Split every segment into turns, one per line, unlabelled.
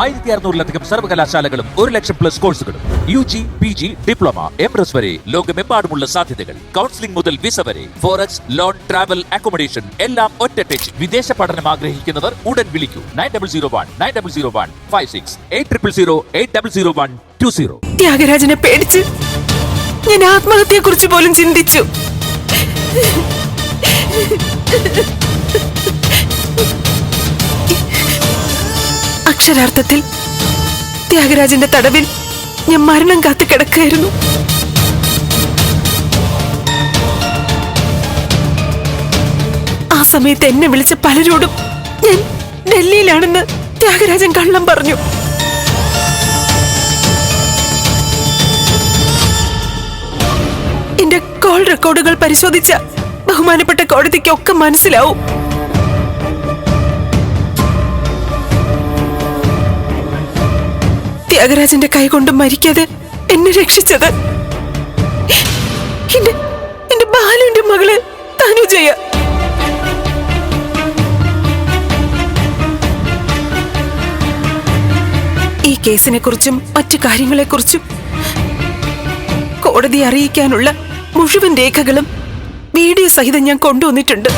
ആയിരത്തി അറുന്നൂറിലധികം സർവകലാശാലകളും ഒരു ലക്ഷം പ്ലസ് കോഴ്സുകളും U G P G diploma M S വരെ ലോകമെമ്പാടുമുള്ള സാധ്യതകൾ. കൗൺസിലിംഗ് മുതൽ വിസ വരെ ഫോറക്സ് ലോൺ ട്രാവൽ അക്കോമഡേഷൻ എല്ലാം ഒറ്റ ടച്ച് വിദേശ പഠനം ആഗ്രഹിക്കുന്നവർ ഉടൻ വിളിക്കൂ. Nine double zero one nine double zero one five six eight triple zero eight double zero one two zero.
ത്യാഗരാജനെ പേടിച്ച് ഞാൻ ആത്മഹത്യയെ കുറിച്ച് പോലും ചിന്തിച്ചു. അക്ഷരാർത്ഥത്തിൽ ത്യാഗരാജന്റെ തടവിൽ ഞാൻ മരണം കാത്തു കിടക്കായിരുന്നു ആ സമയത്ത് എന്നെ വിളിച്ച പലരോടും ഞാൻ ഡൽഹിയിലാണെന്ന് ത്യാഗരാജൻ കള്ളം പറഞ്ഞു. എന്റെ കോൾ റെക്കോർഡുകൾ പരിശോധിച്ച ബഹുമാനപ്പെട്ട കോടതിക്ക് ഒക്കെ മനസ്സിലാവും. ത്യാഗരാജന്റെ കൈകൊണ്ട് മരിക്കാതെ എന്നെ രക്ഷിച്ചത്. എന്റെ ബാലുവിന്റെ മകൾ തനുജയ. ഈ കേസിനെ കുറിച്ചും മറ്റു കാര്യങ്ങളെക്കുറിച്ചും കോടതി അറിയിക്കാനുള്ള മുഴുവൻ രേഖകളും വീഡിയോ സഹിതം ഞാൻ കൊണ്ടുവന്നിട്ടുണ്ട്.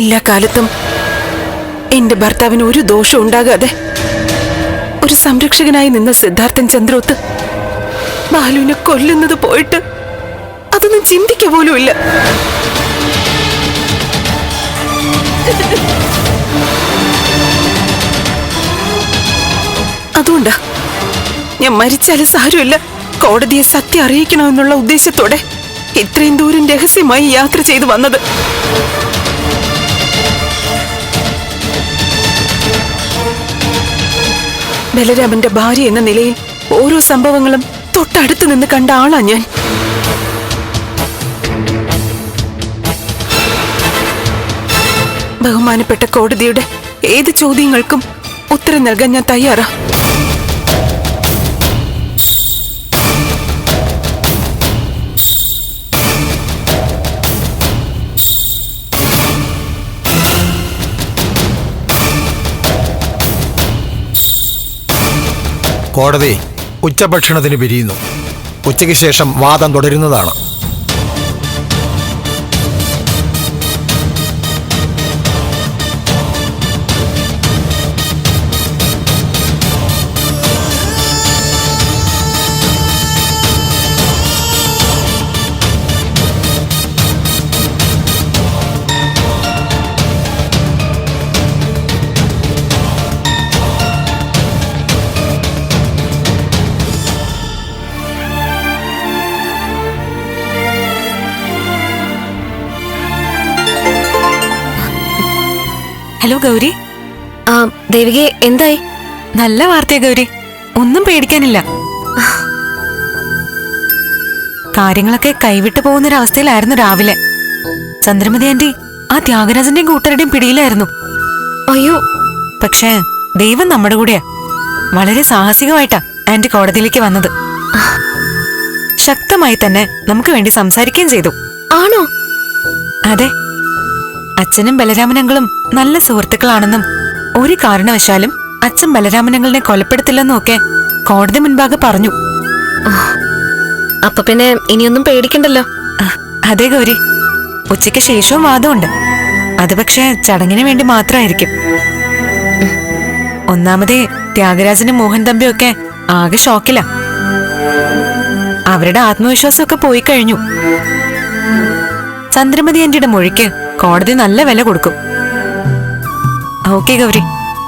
എല്ലാ കാലത്തും എന്റെ ഭർത്താവിന് ഒരു ദോഷം ഉണ്ടാകാതെ ഒരു സംരക്ഷകനായി നിന്ന സിദ്ധാർത്ഥൻ ചന്ദ്രോത്ത് ബാലുവിനെ കൊല്ലുന്നത് പോയിട്ട് അതൊന്നും ചിന്തിക്ക പോലുമില്ല അതുകൊണ്ടാ ഞാൻ മരിച്ചാലും സാരമില്ല. കോടതിയെ സത്യം അറിയിക്കണമെന്നുള്ള ഉദ്ദേശത്തോടെ ഇത്രയും ദൂരം രഹസ്യമായി യാത്ര ചെയ്തു വന്നത്. ബലരാമന്റെ ഭാര്യ എന്ന നിലയിൽ ഓരോ സംഭവങ്ങളും തൊട്ടടുത്ത് നിന്ന് കണ്ട ആളാ ഞാൻ. ബഹുമാനപ്പെട്ട കോടതിയുടെ ഏത് ചോദ്യങ്ങൾക്കും ഉത്തരം നൽകാൻ ഞാൻ തയ്യാറാ.
കോടതി ഉച്ചഭക്ഷണത്തിന് പിരിയുന്നു. ഉച്ചയ്ക്ക് ശേഷം വാദം തുടരുന്നതാണ്.
ഹലോ ഗൗരി.
ആ ദേവികെ എന്തായി?
നല്ല വാർത്തയാ ഗൗരി. ഒന്നും പേടിക്കാനില്ല. കാര്യങ്ങളൊക്കെ കൈവിട്ടു പോകുന്നൊരവസ്ഥയിലായിരുന്നു രാവിലെ. ചന്ദ്രമതി ആന്റി ആ ത്യാഗരാജന്റെയും കൂട്ടരുടെയും പിടിയിലായിരുന്നു.
അയ്യോ.
പക്ഷേ ദൈവം നമ്മുടെ കൂടെയാ. വളരെ സാഹസികമായിട്ടാ ആന്റി കോടതിയിലേക്ക് വന്നത്. ശക്തമായി തന്നെ നമുക്ക് വേണ്ടി സംസാരിക്കുകയും ചെയ്തു.
ആണോ?
അതെ. അച്ഛനും ബലരാമനങ്ങളും നല്ല സുഹൃത്തുക്കളാണെന്നും ഒരു കാരണവശാലും അച്ഛൻ ബലരാമനങ്ങളെ കൊലപ്പെടുത്തില്ലെന്നും ഒക്കെ കോടതി മുൻപാകെ പറഞ്ഞു.
അപ്പൊ പിന്നെ ഇനിയൊന്നും പേടിക്കണ്ടല്ലോ?
അതെ ഗൗരി. ഉച്ചയ്ക്ക് ശേഷവും വാദമുണ്ട്. അത് പക്ഷേ ചടങ്ങിന് വേണ്ടി മാത്രമായിരിക്കും. ഒന്നാമതേ ത്യാഗരാജനും മോഹൻ തമ്പിയും ഒക്കെ ആകെ ഷോക്കില. അവരുടെ ആത്മവിശ്വാസമൊക്കെ പോയി കഴിഞ്ഞു. ചന്ദ്രമതി ആന്റിയുടെ മൊഴിക്ക് കോടതി നല്ല വില കൊടുക്കും. ഓക്കെ ഗൗരി.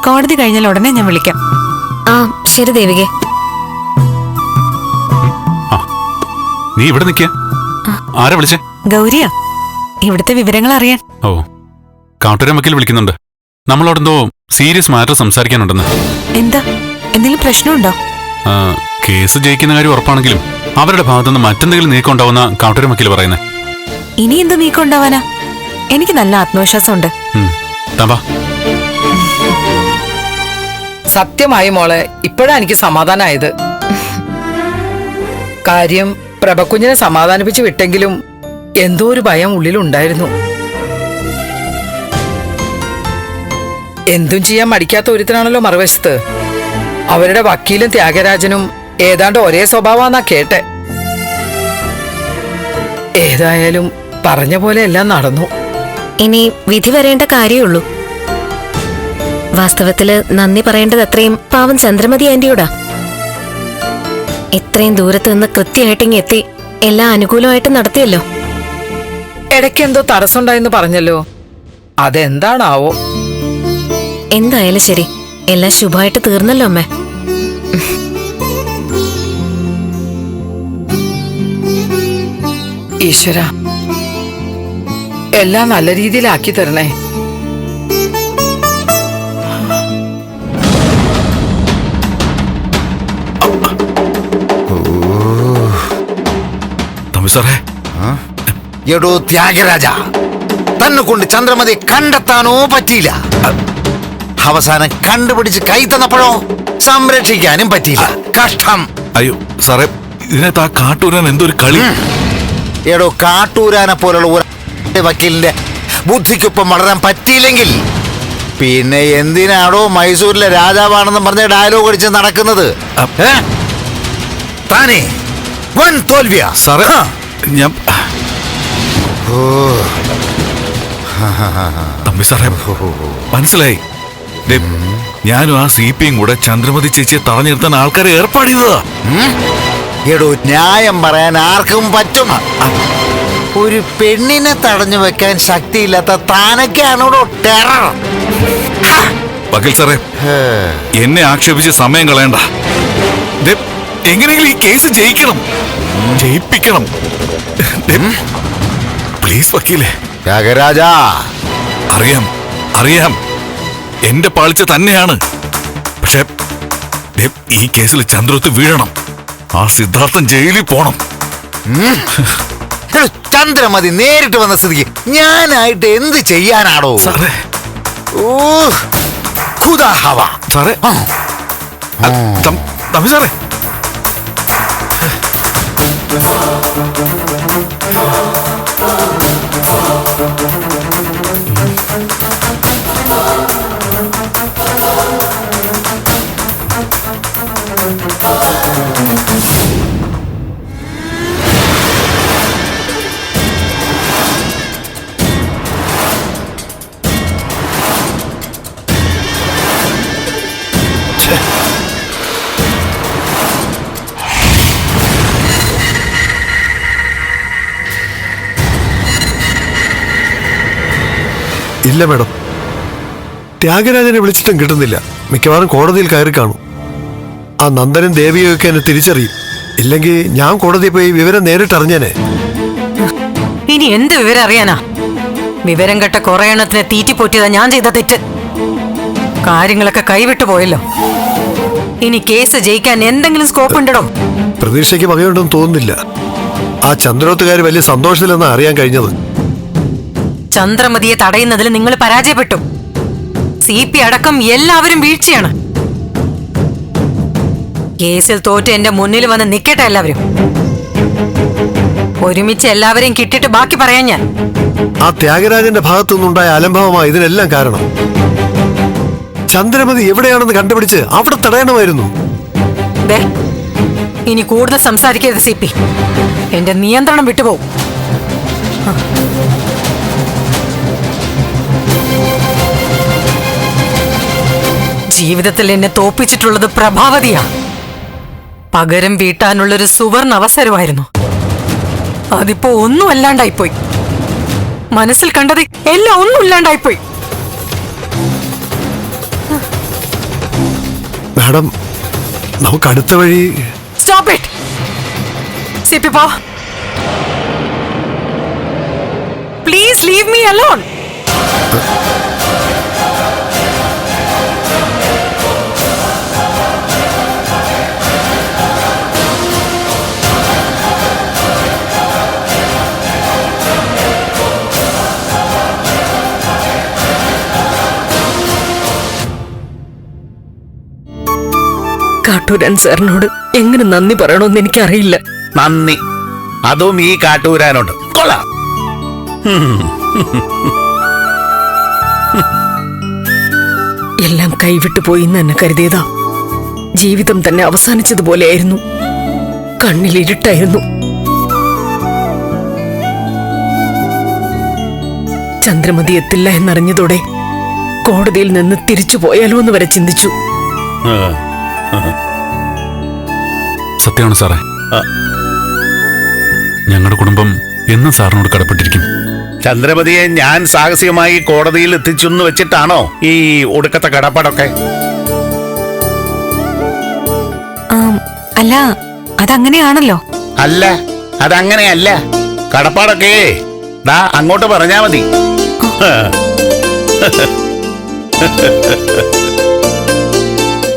കോടതി കഴിഞ്ഞാൽ ഉടനെ ഞാൻ വിളിക്കാം.
ആ ശരി ദേവികെ.
നീ ഇവിടെ നിൽക്കുക ആരാ വിളിച്ചേ?
ഗൗരിയാ ഇവിടുത്തെ വിവരങ്ങൾ അറിയാൻ.
ഓ കൗണ്ടരം വക്കീൽ വിളിക്കുന്നുണ്ട്. നമ്മളോടെന്തോ സീരിയസ് മാറ്റർ സംസാരിക്കാനുണ്ടെന്ന്.
എന്താ? എന്തെങ്കിലും പ്രശ്നമുണ്ടോ?
ആ, കേസ് ജയിക്കുന്ന കാര്യം ഉറപ്പാണെങ്കിലും അവരുടെ ഭാഗത്തുനിന്ന് മറ്റെന്തെങ്കിലും നീക്കം ഉണ്ടാവുന്ന കൗണ്ടരം വക്കീൽ പറയുന്നത്
ഇനി എന്ത് നീക്കം ഉണ്ടാവാനാ എനിക്ക് നല്ല ആത്മവിശ്വാസമുണ്ട്.
സത്യമായി മോളെ ഇപ്പോഴാ എനിക്ക് സമാധാനമായത് കാര്യം പ്രഭക്കുഞ്ഞിനെ സമാധാനിപ്പിച്ച് വിട്ടെങ്കിലും എന്തോ ഒരു ഭയം ഉള്ളിലുണ്ടായിരുന്നു. എന്തും ചെയ്യാൻ മടിക്കാത്ത ഒരുത്തനാണല്ലോ മറുവശത്ത്. അവരുടെ വക്കീലും ത്യാഗരാജനും ഏതാണ്ട് ഒരേ സ്വഭാവമാന്നാ കേട്ടെ. ഏതായാലും പറഞ്ഞ പോലെ എല്ലാം നടന്നു.
ഇനി വിധി വരേണ്ട കാര്യമുള്ളൂ വാസ്തവത്തിൽ നന്ദി പറയേണ്ടത് അത്രയും പാവം ചന്ദ്രമതി ആന്റിയോടാ. ഇത്രയും ദൂരത്ത് നിന്ന് കൃത്യമായിട്ട് എത്തി എല്ലാം അനുകൂലമായിട്ട് നടത്തിയല്ലോ.
ഇടയ്ക്ക് എന്തോ തടസ്സമുണ്ടായെന്ന് പറഞ്ഞല്ലോ. അതെന്താണാവോ?
എന്തായാലും ശരി. എല്ലാം ശുഭമായിട്ട് തീർന്നല്ലോ അമ്മേ.
ഈശ്വര എല്ലാം നല്ല രീതിയിലാക്കി തരണേ.
സാറേ.
എടോ ത്യാഗരാജ തന്നെ കൊണ്ട് ചന്ദ്രമതി കണ്ടെത്താനോ പറ്റിയില്ല. അവസാനം കണ്ടുപിടിച്ച് കൈ തന്നപ്പോഴോ സംരക്ഷിക്കാനും പറ്റിയില്ല. കഷ്ടം.
അയ്യോ സാറേ ഇതിനകത്ത് ആ കാട്ടൂരാൻ എന്തൊരു കളി.
എടോ കാട്ടൂരാനെ പോലുള്ള ഒരു വക്കീലിന്റെ ബുദ്ധിക്കൊപ്പം വളരാൻ പറ്റിയില്ലെങ്കിൽ പിന്നെ എന്തിനാണോ മൈസൂരിലെ രാജാവാണെന്ന് പറഞ്ഞ ഡയലോഗ് അടിച്ച് നടക്കുന്നത്? താനേ വൻ തോൽവിയാ.
സാറേ
ഹാ.
ഞാൻ തമ്പി സാറേ മനസ്സിലായി. ഞാനും ആ സി പിയും കൂടെ ചന്ദ്രമതി ചേച്ചിയെ തടഞ്ഞു നിർത്താൻ ആൾക്കാരെ ഏർപ്പാട് ചെയ്തതാ
എടോ ന്യായം പറയാൻ ആർക്കും പറ്റും. ഒരു പെണ്ണിനെ തടഞ്ഞു വെക്കാൻ ശക്തിയില്ലാത്ത താനൊക്കെയാണോടോ ടെറർ
വക്കീൽ സാറേ എന്നെ ആക്ഷേപിച്ച് സമയം കളയണ്ട. എങ്ങനെയെങ്കിലും ഈ കേസ് ജയിക്കണം. ജയിപ്പിക്കണം. പ്ലീസ് വക്കീലേ.
ത്യാഗരാജ.
അറിയാം അറിയാം. എന്റെ പാളിച്ച തന്നെയാണ്. പക്ഷെ ഈ കേസിൽ ചന്ദ്രത്ത് വീഴണം. ആ സിദ്ധാർത്ഥൻ ജയിലിൽ പോണം.
എടോ, ചന്ദ്രമതി നേരിട്ട് വന്ന സ്ഥിതിക്ക് ഞാനായിട്ട് എന്ത് ചെയ്യാനാണോ
സാറേ.
ഓ ഖുദാ ഹവ
സാറേ.
ആ.
തം- തമ്പി സാറേ.
ഇല്ല മാഡം. ത്യാഗരാജനെ വിളിച്ചിട്ടും കിട്ടുന്നില്ല. മിക്കവാറും കോടതിയിൽ കയറി കാണും. ആ നന്ദനും ദേവിയൊക്കെ എന്നെ തിരിച്ചറിയും. ഇല്ലെങ്കിൽ ഞാൻ കോടതിയിൽ പോയി വിവരം നേരിട്ട് അറിഞ്ഞേനെ.
ഇനി എന്ത് വിവരം അറിയാനാ? വിവരം കെട്ട കുറെ എണ്ണത്തിനെ തീറ്റിപ്പോറ്റിയതാ ഞാൻ ചെയ്ത തെറ്റ്. കാര്യങ്ങളൊക്കെ കൈവിട്ടു പോയല്ലോ. ഇനി കേസ് ജയിക്കാൻ എന്തെങ്കിലും സ്കോപ്പ് ഉണ്ടോ
പ്രതീക്ഷയ്ക്ക് വകയുണ്ടെന്ന് തോന്നുന്നില്ല. ആ ചന്ദ്രോത്തുകാർ വലിയ സന്തോഷത്തിലെന്നാ അറിയാൻ കഴിഞ്ഞത്.
ചന്ദ്രമതിയെ തടയുന്നതിൽ നിങ്ങൾ പരാജയപ്പെട്ടു. സി പി അടക്കം എല്ലാവരും വീഴ്ചയാണ്. കേസിൽ തോറ്റ് എന്റെ മുന്നിൽ വന്ന് നിക്കട്ടെ എല്ലാവരും. ഒരുമിച്ച് എല്ലാവരെയും കിട്ടിട്ട് ബാക്കി പറയാൻ ഞാൻ.
ആ ത്യാഗരാജന്റെ ഭാഗത്തു നിന്നുണ്ടായ അലംഭവമാണ് ഇതിനെല്ലാം കാരണം. ചന്ദ്രമതി എവിടെയാണെന്ന് കണ്ടുപിടിച്ച് അവിടെ തടയണമായിരുന്നു.
ഇനി കൂടുതൽ സംസാരിക്കരുത് സി പി. എന്റെ നിയന്ത്രണം വിട്ടുപോകും ജീവിതത്തിൽ എന്നെ തോപ്പിച്ചിട്ടുള്ളത് പ്രഭാവതിയാ പകരം വീട്ടാനുള്ളൊരു സുവർണ അവസരമായിരുന്നു അതിപ്പോ ഒന്നും അല്ലാണ്ടായിപ്പോയി
മനസ്സിൽ കണ്ടത് എല്ലാം ഒന്നും ഇല്ലാണ്ടായിപ്പോയി
മാഡം നമുക്ക് അടുത്ത വഴി
സ്റ്റോപ്പ് ഇറ്റ് സിപ്പി പോ. Please leave me alone
Kattooran സാറിനോട് എങ്ങനെ നന്ദി പറയണമെന്ന് എനിക്കറിയില്ല.
നന്ദി. അതും ഈ കാട്ടൂരാനോട്. കൊള്ളാം.
എല്ലാം കൈവിട്ടു പോയി എന്ന് തന്നെ കരുതിയതാ. ജീവിതം തന്നെ അവസാനിച്ചതുപോലെയായിരുന്നു. കണ്ണിലിരുട്ടായിരുന്നു ചന്ദ്രമതി എത്തില്ല എന്നറിഞ്ഞതോടെ കോടതിയിൽ നിന്ന് തിരിച്ചു പോയാലോ എന്ന് വരെ ചിന്തിച്ചു.
സത്യമാണ് സാറേ. ഞങ്ങളുടെ കുടുംബം എന്നും സാറിനോട് കടപ്പെട്ടിരിക്കും
ചന്ദ്രപതിയെ ഞാൻ സാഹസികമായി കോടതിയിൽ എത്തിച്ചെന്ന് വെച്ചിട്ടാണോ ഈ ഒടുക്കത്തെ കടപ്പാടൊക്കെ?
അല്ല അതങ്ങനെയാണല്ലോ.
അല്ല അതങ്ങനെയല്ല. കടപ്പാടൊക്കെ ദാ അങ്ങോട്ട് പറഞ്ഞാ മതി.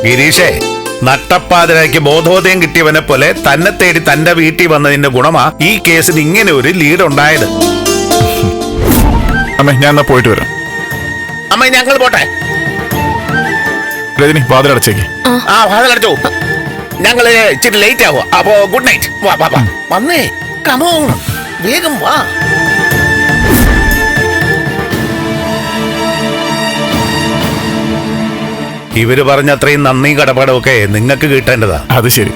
ഗിരീഷേ നട്ടപ്പാതിരാക്കി ബോധോദയം കിട്ടിയവനെ പോലെ തന്നെ തേടി തന്റെ വീട്ടിൽ വന്നതിന്റെ ഗുണമാ ഈ കേസിൽ ഇങ്ങനെ ഒരു ലീഡ് ഉണ്ടായത്.
അമ്മേ ഞാൻ എന്നാ പോയിട്ട് വരാം.
അമ്മ ഞങ്ങൾ പോട്ടെ.
രജനി വാതിലടച്ചേക്ക്.
ആ. വാതിലടച്ചോ. ഞങ്ങൾ ഇച്ചിരി ലേറ്റ് ആവുക. അപ്പോ ഗുഡ് നൈറ്റ് വാ വാ വാ. വന്നേ. കമോ വേഗം വാ. ഇവർ പറഞ്ഞ അത്രയും നന്ദി കടപ്പാടമൊക്കെ നിങ്ങൾക്ക് കിട്ടേണ്ടതാ.
അത് ശരി.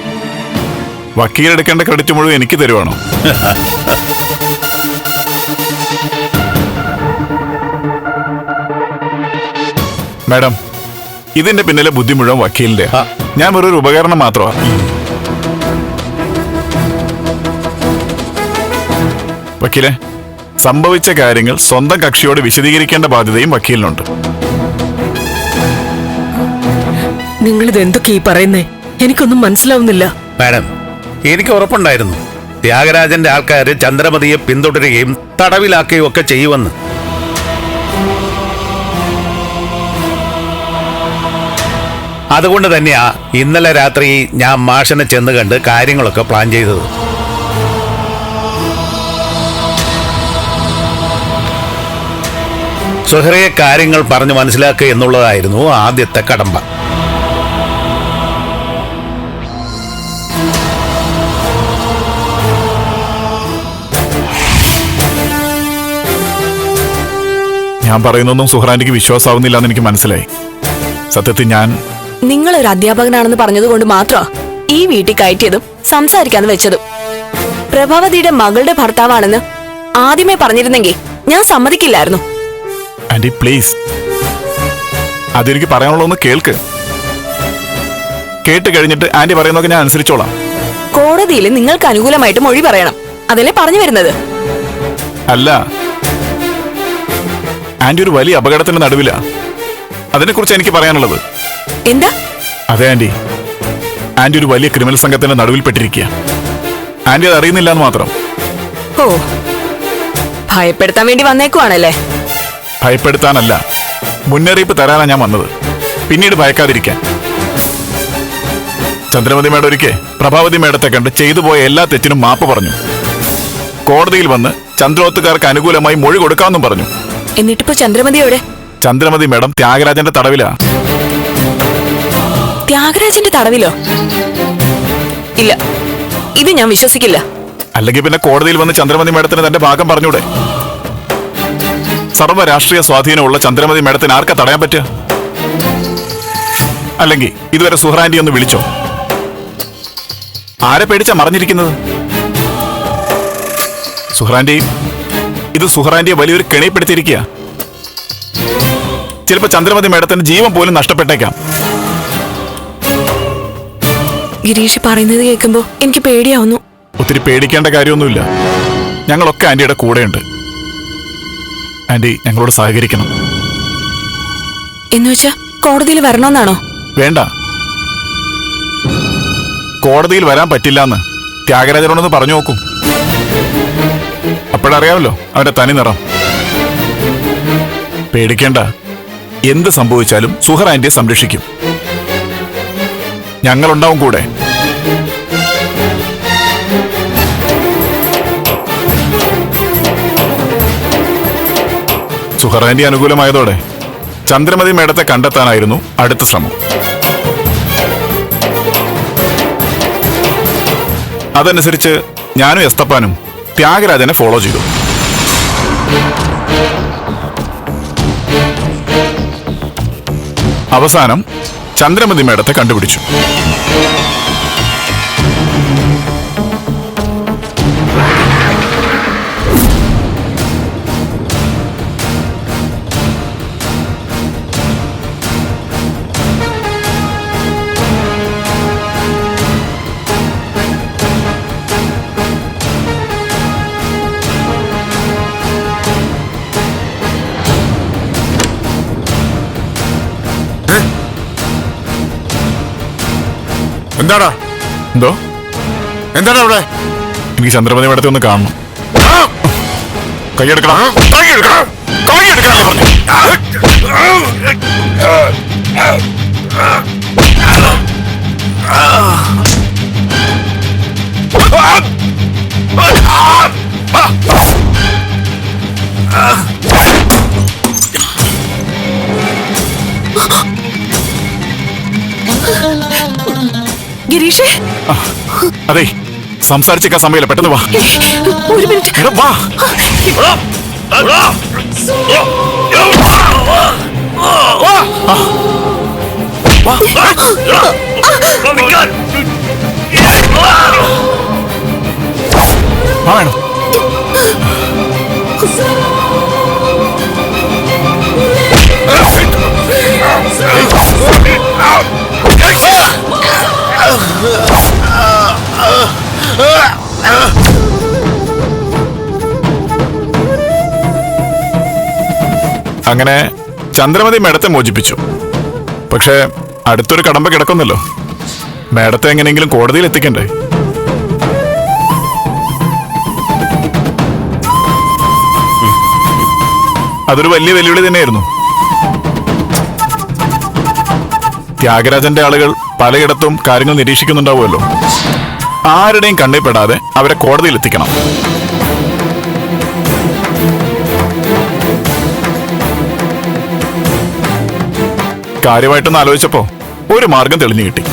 വക്കീലെടുക്കേണ്ട ക്രെഡിറ്റ് മുഴുവൻ എനിക്ക് തരുവാണോ? മാഡം ഇതിന്റെ പിന്നിലെ ബുദ്ധി മുഴുവൻ വക്കീലിന്റെ. ഞാൻ വെറൊരു ഉപകരണം മാത്രമാ. വക്കീലെ സംഭവിച്ച കാര്യങ്ങൾ സ്വന്തം കക്ഷിയോട് വിശദീകരിക്കേണ്ട ബാധ്യതയും വക്കീലിനുണ്ട്.
നിങ്ങളിത് എന്തൊക്കെ ഈ പറയുന്നേ? എനിക്കൊന്നും മനസ്സിലാവുന്നില്ല.
മാഡം എനിക്ക് ഉറപ്പുണ്ടായിരുന്നു. ത്യാഗരാജന്റെ ആൾക്കാര് ചന്ദ്രമതിയെ പിന്തുടരുകയും തടവിലാക്കുകയും ഒക്കെ ചെയ്യുമെന്ന്. അതുകൊണ്ട് തന്നെയാ ഇന്നലെ രാത്രി ഞാൻ മാഷനെ ചെന്ന് കണ്ട് കാര്യങ്ങളൊക്കെ പ്ലാൻ ചെയ്തത്. സുഹറയെ കാര്യങ്ങൾ പറഞ്ഞു മനസ്സിലാക്കുക എന്നുള്ളതായിരുന്നു ആദ്യത്തെ കടമ്പ.
ഞാൻ പറയുന്നൊന്നും സുഹ്റാന്റിക്ക് വിശ്വാസമാവുന്നില്ല എന്ന് എനിക്ക് മനസ്സിലായി. സത്യത്തിൽ ഞാൻ
നിങ്ങൾ ഒരു അധ്യാപകനാണെന്ന് പറഞ്ഞതുകൊണ്ട് മാത്രമാ ഈ വീട്ടിൽ കയറ്റിയതും സംസാരിക്കാന്ന് വെച്ചതും. പ്രഭാവതിയുടെ മകളുടെ ഭർത്താവാണെന്ന് ആദ്യമേ പറഞ്ഞിരുന്നെങ്കിൽ ഞാൻ സമ്മതിക്കില്ലായിരുന്നു.
Aunty please. അതെനിക്ക് പറയാനുള്ളതൊന്ന് കേൾക്ക്. കേട്ട് കഴിഞ്ഞിട്ട് ആന്റി പറയുന്നതൊക്കെ ഞാൻ അനുസരിച്ചോളാം.
കോടതിയിൽ നിങ്ങൾക്ക് അനുകൂലമായിട്ട് മൊഴി പറയണം. അതല്ലേ പറഞ്ഞു വരുന്നത്?
അല്ല. ആന്റി ഒരു വലിയ അപകടത്തിന്റെ നടുവില. അതിനെക്കുറിച്ച് എനിക്ക് പറയാനുള്ളത്.
എന്താ?
അതെ ആന്റി. ആന്റി ഒരു വലിയ ക്രിമിനൽ സംഘത്തിന്റെ നടുവിൽപ്പെട്ടിരിക്കുക ആന്റി അത് അറിയുന്നില്ല എന്ന് മാത്രം.
ഓ ഭയപ്പെടുത്താൻ വേണ്ടി വന്നേക്കുവാണല്ലേ?
ഭയപ്പെടുത്താനല്ല. മുന്നറിയിപ്പ് തരാനാ ഞാൻ വന്നത്. പിന്നീട് ഭയക്കാതിരിക്കാൻ. ചന്ദ്രമതി മേഡം ഒരിക്കൽ പ്രഭാവതി മേഡത്തെ കണ്ട് ചെയ്തു പോയ എല്ലാ തെറ്റിനും മാപ്പ് പറഞ്ഞു. കോടതിയിൽ വന്ന് ചന്ദ്രോത്തുകാർക്ക് അനുകൂലമായി മൊഴി കൊടുക്കാമെന്നും പറഞ്ഞു.
എന്നിട്ടിപ്പോ ചന്ദ്രമതി എവിടെ?
ചന്ദ്രമതി മേഡം ത്യാഗരാജന്റെ തടവിലാ.
ത്യാഗരാജന്റെ തടവിലോ? ഇല്ല ഇത് ഞാൻ വിശ്വസിക്കില്ല.
അല്ലെങ്കിൽ പിന്നെ കോടതിയിൽ വന്ന് ചന്ദ്രമതി മേഡത്തിന് തന്റെ ഭാഗം പറഞ്ഞൂടെ? സർവ രാഷ്ട്രീയ സ്വാധീനമുള്ള ചന്ദ്രമതി മേഡത്തിന് ആർക്കാ തടയാൻ പറ്റുക? അല്ലെങ്കിൽ ഇതുവരെ സുഹ്റാന്റി ഒന്ന് വിളിച്ചോ? ആരെ പേടിച്ചാ മറിഞ്ഞിരിക്കുന്നത്? സുഹ്റാന്റി ഇത് സുഹറാന്റെ വലിയൊരു കെണിപ്പെടുത്തിയിരിക്കുക ചിലപ്പോ ചന്ദ്രമതി മേഡത്തിന്റെ ജീവൻ പോലും നഷ്ടപ്പെട്ടേക്കാം.
ഗിരീഷ് പറയുന്നത് കേൾക്കുമ്പോ എനിക്ക് പേടിയാവുന്നു.
ഒത്തിരി പേടിക്കേണ്ട കാര്യമൊന്നുമില്ല. ഞങ്ങളൊക്കെ ആന്റിയുടെ കൂടെയുണ്ട്. ആന്റി ഞങ്ങളോട് സഹകരിക്കണം.
എന്ന് വെച്ചാ കോടതിയിൽ വരണമെന്നാണോ?
വേണ്ട. കോടതിയിൽ വരാൻ പറ്റില്ല എന്ന് ത്യാഗരാജനോടൊന്ന് പറഞ്ഞു നോക്കൂ. അപ്പോഴറിയാമല്ലോ അവന്റെ തനി നിറം. പേടിക്കേണ്ട. എന്ത് സംഭവിച്ചാലും സുഹർ ആന്റിയെ സംരക്ഷിക്കും. ഞങ്ങളുണ്ടാവും കൂടെ. സുഹർ ആന്റി അനുകൂലമായതോടെ ചന്ദ്രമതി മേഡത്തെ കണ്ടെത്താനായിരുന്നു അടുത്ത ശ്രമം. അതനുസരിച്ച് ഞാനും എസ്തപ്പാനും ത്യാഗരാജനെ ഫോളോ ചെയ്തു. അവസാനം ചന്ദ്രമതി മേടത്തെ കണ്ടുപിടിച്ചു.
എന്താടാ
എന്തോ
എന്താടാ അവിടെ
എനിക്ക് ചന്ദ്രമതി മേഡത്തെ ഒന്ന് കാണണം കൈയെടുക്കണം കൈയെടുക്കണം കൈയെടുക്കണം.
ഗിരീഷേ.
അതെ സംസാരിച്ചേക്കാൻ സമയമില്ല. പെട്ടെന്ന് വാ.
ഒരു മിനിറ്റ്.
വാ. വാ. വേണം അങ്ങനെ ചന്ദ്രമതി മേടത്തെ മോചിപ്പിച്ചു. പക്ഷേ അടുത്തൊരു കടമ്പ കിടക്കുന്നല്ലോ. മേടത്തെ എങ്ങനെയെങ്കിലും കോടതിയിൽ എത്തിക്കണ്ടേ? അതൊരു വലിയ വെല്ലുവിളി തന്നെയായിരുന്നു. ത്യാഗരാജന്റെ ആളുകൾ പലയിടത്തും കാര്യങ്ങൾ നിരീക്ഷിക്കുന്നുണ്ടാവുമല്ലോ. ആരുടെയും കണ്ടിപ്പെടാതെ പെടാതെ അവരെ കോടതിയിൽ എത്തിക്കണം. കാര്യമായിട്ടൊന്ന് ആലോചിച്ചപ്പോ ഒരു മാർഗം തെളിഞ്ഞു കിട്ടി.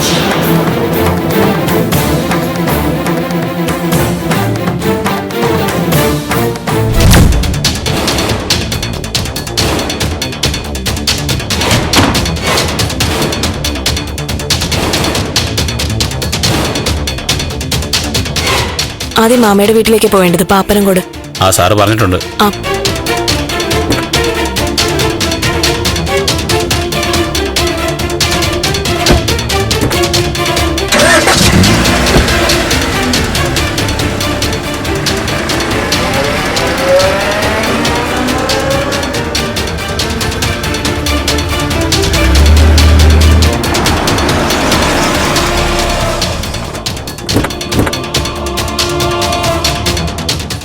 ആദ്യം മാമയുടെ വീട്ടിലേക്ക് പോവേണ്ടത്. പാപ്പനംകോട്
ആ സാറ് പറഞ്ഞിട്ടുണ്ട്.
ആ.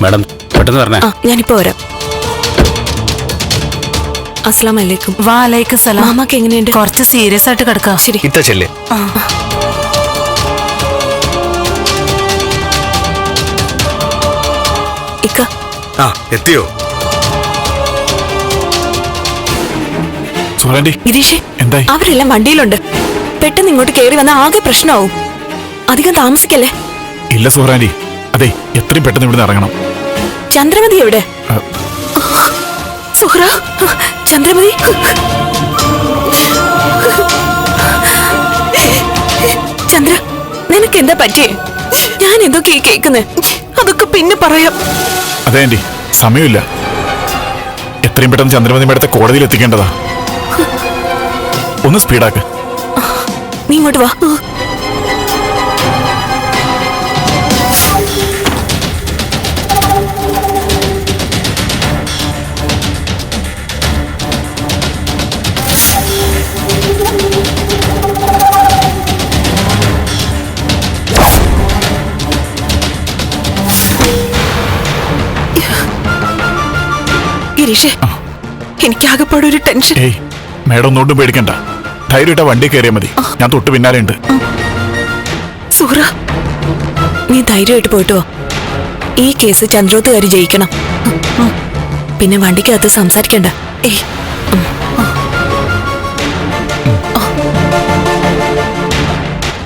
മാഡം പെട്ടെന്ന് പറഞ്ഞേ
ആ ഞാനിപ്പോ വരാം. അസ്സലാം വലൈക്കും
വാലൈക്കും സലാം.
മാമാക്ക് എങ്ങനെയുണ്ട്?
കുറച്ച് സീരിയസ് ആയിട്ട് കിടക്കാം.
ശരി.
ഇത്ത ചെല്ലേ.
ഇക്ക.
ആ എത്തിയോ?
ഗിരീഷേ
എന്തായി?
അവരെല്ലാം വണ്ടിയിലുണ്ട്. പെട്ടെന്ന് ഇങ്ങോട്ട് കയറി വന്ന ആകെ പ്രശ്നമാവും. അധികം താമസിക്കല്ലേ?
ഇല്ല സുഹറാൻഡി അതെ എത്രയും പെട്ടെന്ന് ഇവിടുന്ന് ഇറങ്ങണം.
ചന്ദ്രമതി എവിടെ? സുഹ്ര ചന്ദ്രമതി. ചന്ദ്ര നിനക്ക് എന്താ പറ്റിയേ? ഞാൻ എന്തൊക്കെ കേൾക്കുന്നേ അതൊക്കെ പിന്നെ പറയാം.
അതെ ആന്റി. സമയമില്ല. എത്രയും പെട്ടെന്ന് ചന്ദ്രമതി മേടത്തെ കോടതിയിൽ എത്തിക്കേണ്ടതാ. ഒന്ന് സ്പീഡാക്ക്.
നീ ഇങ്ങോട്ട് വാ.
ഗിരീഷേ എനിക്കാകപ്പാടെ ഒരു ടെൻഷൻ.
ഏയ് മേഡം ഒന്നുകൊണ്ടും പേടിക്കണ്ട. ധൈര്യമായിട്ട് വണ്ടി കയറിയാൽ മതി. ഞാൻ തൊട്ട് പിന്നാലെ ഉണ്ട്.
സുഹ്റ
നീ ധൈര്യമായിട്ട് പോയിട്ടോ ഈ കേസ് ചന്ദ്രോത്തുകാരി ജയിക്കണം. പിന്നെ വണ്ടിക്കകത്ത് സംസാരിക്കണ്ട.
ഏയ്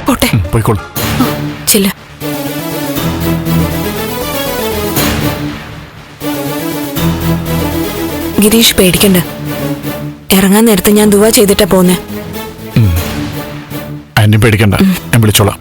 പോട്ടെ
പോയിക്കോളൂ.
ഗിരീഷ് പേടിക്കണ്ട. ഇറങ്ങാൻ നേരത്തെ ഞാൻ ദുവാ ചെയ്തിട്ടാ പോന്നെ.
പേടിക്കണ്ട. ഞാൻ വിളിച്ചോളാം.